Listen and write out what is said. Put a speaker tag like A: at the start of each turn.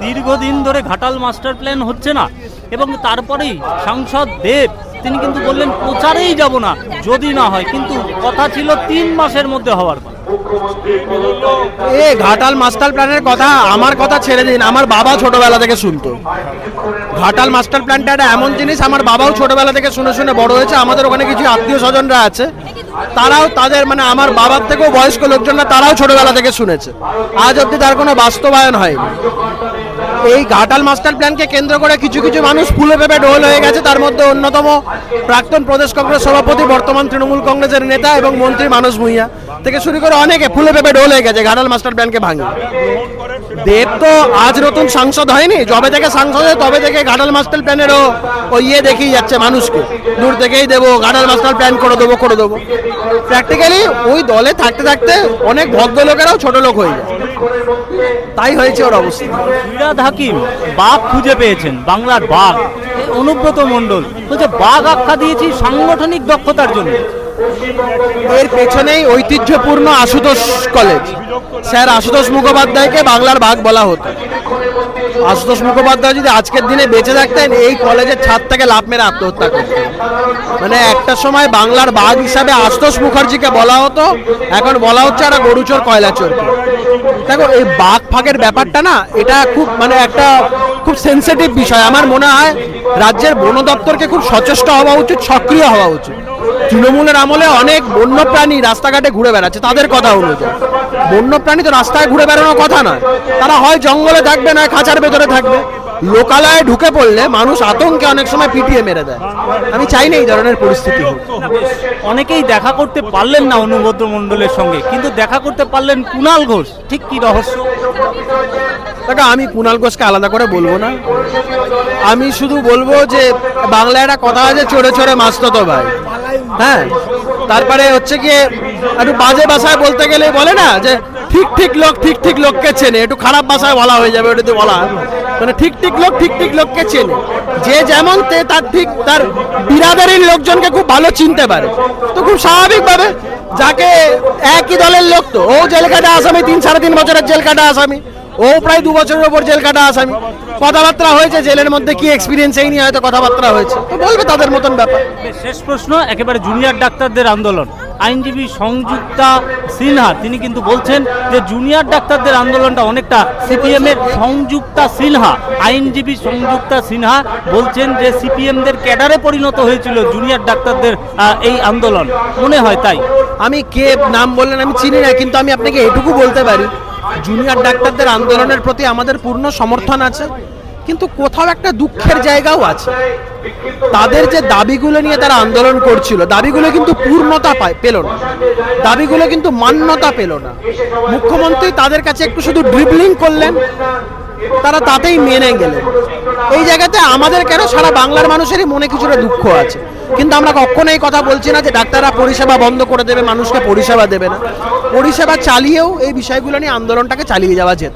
A: দীর্ঘদিন ধরে Ghatal master plan হচ্ছে না এবং তারপরেই সাংসদ দেব, তিনি কিন্তু বললেন, প্রচারেই যাব না, যদি না হয়। কিন্তু কথা ছিল তিন মাসের মধ্যে হওয়ার কথা।
B: এ, ঘাটাল মাস্টার প্ল্যানের কথা আমার কথা ছেড়ে দিন, আমার বাবা ছোটবেলা থেকে শুনতো। ঘাটাল মাস্টার প্ল্যানটা একটা এমন জিনিস, আমার বাবাও ছোটবেলা থেকে শুনে শুনে বড় হয়েছে, আমাদের ওখানে কিছু আত্মীয় স্বজনরা আছে, তারাও তাদের মানে আমার বাবার থেকেও বয়স্ক লোকজনরা তারাও ছোটবেলা থেকে শুনেছে। আজ অবধি তার কোনো বাস্তবায়ন হয়নি। এই ঘাটাল মাস্টার প্ল্যানকে কেন্দ্র করে কিছু কিছু মানুষ ফুলে পেপে ঢোল হয়ে গেছে। তার মধ্যে অন্যতম প্রাক্তন প্রদেশ কংগ্রেস সভাপতি, বর্তমান তৃণমূল কংগ্রেসের নেতা এবং মন্ত্রী মানস ভূঁইয়া। থেকে শুরু করে অনেকে ফুলে পেপে ঢোল হয়ে গেছে, ঘাটাল মাস্টার প্ল্যানকে ভাঙে। দেব তো আজ নতুন সাংসদ হয়নি, যবে থেকে সাংসদ হয় তবে থেকে ঘাটাল মাস্টার প্ল্যানেরও ওই ইয়ে দেখেই যাচ্ছে মানুষকে। দূর থেকেই দেবো, ঘাটাল মাস্টার প্ল্যান করে দেবো করে দেবো। প্র্যাকটিক্যালি ওই দলে থাকতে থাকতে অনেক ভদ্রলোকেরাও ছোট লোক হয়ে যায়। তাই হয়েছে ওর অবস্থা।
A: হাকিম বাঘ খুঁজে পেয়েছেন, বাংলার বাঘ। অনুব্রত মণ্ডল, বলছে, বাঘ আখ্যা দিয়েছি সাংগঠনিক দক্ষতার জন্য।
B: এর পেছনেই ঐতিহ্যপূর্ণ আশুতোষ কলেজ। স্যার, আশুতোষ মুখোপাধ্যায়কে বাংলার বাঘ বলা হতো। আশুতোষ মুখোপাধ্যায় যদি আজকের দিনে বেঁচে থাকতেন, এই কলেজের ছাদ থেকে লাভ মেরে আত্মহত্যা করতেন। মানে একটা সময় বাংলার বাঘ হিসাবে আশুতোষ মুখার্জিকে বলা হতো, এখন বলা হচ্ছে একটা গরুচোর কয়লা চোরকে দেখো, এই বাঘ ফাঁকের ব্যাপারটা না, এটা খুব মানে একটা খুব সেন্সিটিভ বিষয়। আমার মনে হয় রাজ্যের বন দপ্তরকে খুব সচেষ্ট হওয়া উচিত, সক্রিয় হওয়া উচিত। তৃণমূলের আমলে অনেক বন্যপ্রাণী রাস্তাঘাটে ঘুরে বেড়াচ্ছে তাদের কথা অনুযায়ী বন্যপ্রাণী তো রাস্তায় ঘুরে বেড়ানোর কথা নয়। তারা হয় জঙ্গলে থাকবে না খাঁচার ভেতরে থাকবে। লোকালয়ে ঢুকে পড়লে মানুষ আতঙ্কে অনেক সময় পিটিয়ে মেরে দেয়। আমি চাই না এই ধরনের পরিস্থিতি
A: অনেকেই দেখা করতে পারলেন না অনুব্রত মণ্ডলের সঙ্গে কিন্তু দেখা করতে পারলেন কুণাল ঘোষ। ঠিক কি রহস্য?
B: দেখো আমি কুণাল ঘোষকে আলাদা করে বলব না। আমি শুধু বলব যে বাংলায় একটা কথা আছে চড়ে চড়ে মাস্তো তো ভাই। হ্যাঁ? তারপরে হচ্ছে গিয়ে একটু বাজে ভাষায় বলতে গেলে বলে না যে ঠিক ঠিক লোক ঠিক ঠিক লোককে চেনে, একটু খারাপ ভাষায় বলা হয়ে যাবে ওটাতে বলা মানে ঠিক ঠিক লোক ঠিক ঠিক লোককে চেনে। যে যেমন তে তার ঠিক তার বিরাদারির লোকজনকে খুব ভালো চিনতে পারে। তো খুব স্বাভাবিকভাবে যাকে একই দলের লোক তো, ও জেল কাটা আসামি, তিন সাড়ে তিন বছরের জেল কাটা আসামি। ও প্রায় দু বছরের ওপর জেল কাটা আসামি কথাবার্তা হয়েছে জেলের মধ্যে কি এক্সপিরিয়েন্স এই নিয়ে হয়তো কথাবার্তা হয়েছে। তো বলবে তাদের মতন ব্যাপার।
A: শেষ প্রশ্ন একেবারে জুনিয়র ডাক্তারদের আন্দোলন। আইনজীবী সংযুক্তা সিনহা তিনি কিন্তু বলছেন যে জুনিয়র ডাক্তারদের আন্দোলনটা অনেকটা সিপিএম এর সংযুক্তা সিনহা। আইনজীবী সংযুক্তা সিনহা বলছেন যে সিপিএমদের ক্যাডারে পরিণত হয়েছিল জুনিয়র ডাক্তারদের এই আন্দোলন। মনে হয় তাই?
B: আমি কে নাম বললেন আমি চিনি না কিন্তু আমি আপনাকে এটুকু বলতে পারি। জুনিয়র ডাক্তারদের আন্দোলনের প্রতি আমাদের পূর্ণ সমর্থন আছে, কিন্তু কোথাও একটা দুঃখের জায়গাও আছে। তাদের যে দাবিগুলো নিয়ে তারা আন্দোলন করছিল, দাবিগুলো কিন্তু পূর্ণতা পায়, পেল না। দাবিগুলো কিন্তু মান্যতা পেল না। মুখ্যমন্ত্রী তাদের কাছে একটু শুধু ড্রিবলিং করলেন, তারা তাতেই মেনে গেলেন। এই জায়গাতে আমাদের কেন সারা বাংলার মানুষেরই মনে কিছুটা দুঃখ আছে? কিন্তু আমরা কখনো এই কথা বলছি না যে ডাক্তাররা পরিষেবা বন্ধ করে দেবে, মানুষকে পরিষেবা দেবে না। পরিষেবা চালিয়েও এই বিষয়গুলো নিয়ে আন্দোলনটাকে চালিয়ে যাওয়া যেত।